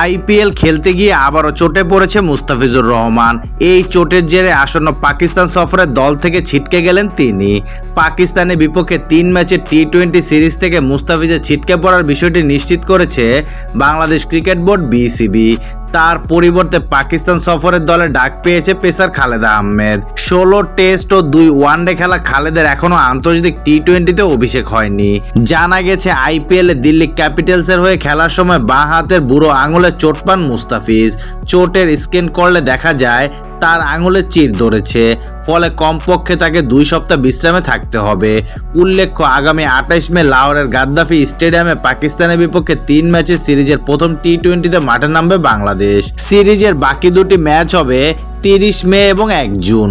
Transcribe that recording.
IPL খেলতে গিয়ে আবারও চোটে পড়েছে মুস্তাফিজুর রহমান। এই চোটের জেরে আসন্ন পাকিস্তান সফরে দল থেকে ছিটকে গেলেন তিনি। পাকিস্তানের বিপক্ষে তিন ম্যাচে টি টোয়েন্টি সিরিজ থেকে মুস্তাফিজের ছিটকে পড়ার বিষয়টি নিশ্চিত করেছে বাংলাদেশ ক্রিকেট বোর্ড বিসিবি। তার পরিবর্তে পাকিস্তান সফরের দলে ডাক পেয়েছে পেসার খালেদা আহমেদ। ষোলো টেস্ট ও দুই ওয়ানডে খেলা খালেদের এখনও আন্তর্জাতিক টি টোয়েন্টিতে অভিষেক হয়নি। জানা গেছে, আইপিএল দিল্লি ক্যাপিটালসের হয়ে খেলার সময় বাঁ হাতের বুড়ো আঙুলে চোট পান মুস্তাফিজ। চোটের স্ক্যান করলে দেখা যায় তার আঙুলে চির ধরেছে। ফলে কমপক্ষে তাকে দুই সপ্তাহ বিশ্রামে থাকতে হবে। উল্লেখ্য, আগামী আঠাইশ মে লাহোরের গাদ্দাফি স্টেডিয়ামে পাকিস্তানের বিপক্ষে তিন ম্যাচের সিরিজের প্রথম টি টোয়েন্টিতে মাঠে নামবে বাংলাদেশ। সিরিজের বাকি দুটি ম্যাচ হবে তিরিশ মে এবং এক জুন।